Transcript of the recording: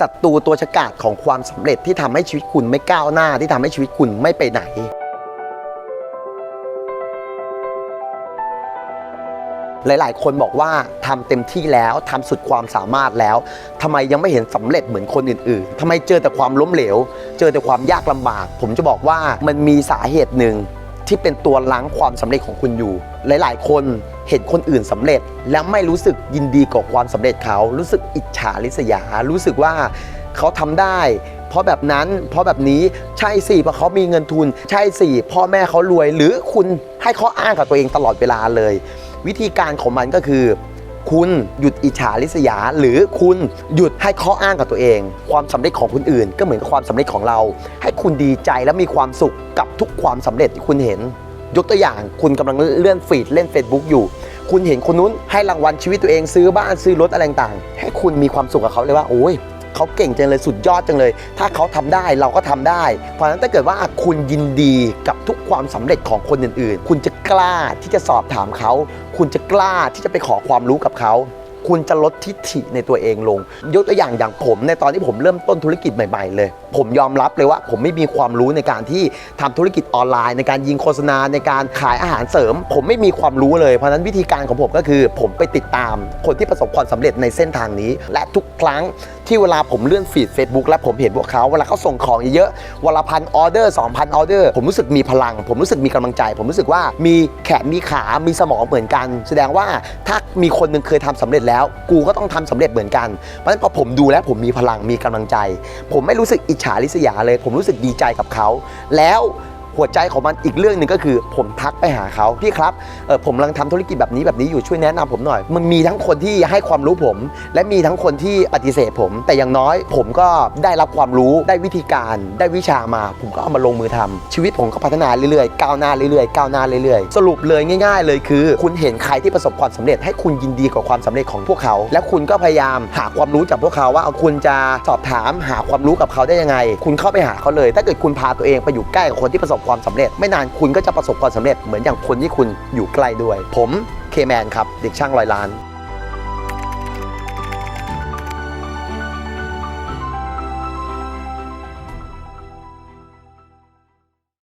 ศัตรูตัวฉกาจของความสำเร็จที่ทำให้ชีวิตคุณไม่ก้าวหน้าที่ทำให้ชีวิตคุณไม่ไปไหนหลาย ๆ คนบอกว่าทำเต็มที่แล้วทำสุดความสามารถแล้วทำไมยังไม่เห็นสำเร็จเหมือนคนอื่น ๆทำไมเจอแต่ความล้มเหลว เจอแต่ความยากลำบาก ผมจะบอกว่ามันมีสาเหตุหนึ่ง ที่เป็นตัวล้างความสำเร็จของคุณอยู่ หลาย ๆ คนเห็นคนอื่นสำเร็จ แล้วไม่รู้สึกยินดีกับความสำเร็จเขา รู้สึกอิจฉาริษยา รู้สึกว่าเขาทำได้ เพราะแบบนั้น เพราะแบบนี้ ใช่สิ เพราะเขามีเงินทุน ใช่สิ พ่อแม่เขารวย หรือคุณให้ข้ออ้างกับตัวเองตลอดเวลาเลย วิธีการของมันก็คือ คุณหยุดอิจฉาริษยา หรือคุณหยุดให้ข้ออ้างกับตัวเอง ความสำเร็จของคนอื่น ก็เหมือนกับความสำเร็จของเรา ให้คุณดีใจและมีความสุขกับทุกความสำเร็จที่คุณเห็น ยกตัวอย่างคุณกำลังเลื่อนฟีดเล่น Facebook อยู่ คุณเห็นคนนู้นให้รางวัลชีวิตตัวเองซื้อบ้านซื้อรถอะไรต่างๆให้คุณมีความสุขกับเขาเลยว่าโอ้ย เขาเก่งจังเลยสุดยอดจังเลย ถ้าเขาทำได้เราก็ทำได้ เพราะฉะนั้นถ้าเกิดว่าคุณยินดีกับทุกความสำเร็จของคนอื่น ๆ คุณจะกล้าที่จะสอบถามเขา คุณจะกล้าที่จะไปขอความรู้กับเขาคุณจะลดทิฐิในตัวเองลง ยกตัวอย่างอย่างผมในตอนที่ผมเริ่มต้นธุรกิจใหม่ ๆ เลยผมยอมรับเลยว่า ผมไม่มีความรู้ในการที่ทำธุรกิจออนไลน์ ในการยิงโฆษณาในการขายอาหารเสริม ผมไม่มีความรู้เลยเพราะนั้นวิธีการของผมก็คือ ผมไปติดตาม คนที่ประสบความสำเร็จในเส้นทางนี้ และทุกครั้งที่เวลาผมเลื่อนฟีด Facebook และผมเห็นพวกเขาเวลาเขาส่งของเยอะๆวันละพันออเดอร์2,000ออเดอร์ผมรู้สึกมีพลัง ผมรู้สึกมีกำลังใจ ผมรู้สึกว่ามีแขนมีขามีสมองเหมือนกัน แสดงว่าถ้ามีคนหนึ่งเคยทำสำเร็จแล้ว กูก็ต้องทำสำเร็จเหมือนกันเพราะฉะนั้นพอผมดูแล้วผมมีพลังมีกำลังใจ ผมไม่รู้สึกอิจฉาริษยาเลย ผมรู้สึกดีใจกับเขา แล้ว หัวใจของมันอีกเรื่องหนึ่งก็คือ ผมทักไปหาเขาพี่ครับเออผมกำลังทำธุรกิจแบบนี้แบบนี้อยู่ช่วยแนะนำผมหน่อย มันมีทั้งคนที่ให้ความรู้ผม และมีทั้งคนที่ปฏิเสธผม แต่อย่างน้อยผมก็ได้รับความรู้ได้วิธีการ ได้วิชามา ผมก็เอามาลงมือทำชีวิตผมก็พัฒนาเรื่อยๆก้าวหน้าเรื่อยๆก้าวหน้าเรื่อยๆ สรุปเลยง่าย ๆ เลยคือ คุณเห็นใครที่ประสบความสำเร็จ ให้คุณยินดีกับความสำเร็จของพวกเขา และคุณก็พยายามหาความรู้จากพวกเขาว่าเอาคุณจะสอบถามหาความรู้กับเขาได้ยังไง คุณเข้าไปหาเขาเลย ถ้าเกิดคุณพาตัวเองไปอยู่ใกล้กับคนที่ประสบความสำเร็จ ไม่นานคุณก็จะประสบความสำเร็จเหมือนอย่างคนที่คุณอยู่ใกล้ด้วย ผมเคแมนครับเด็กช่างรอยล้าน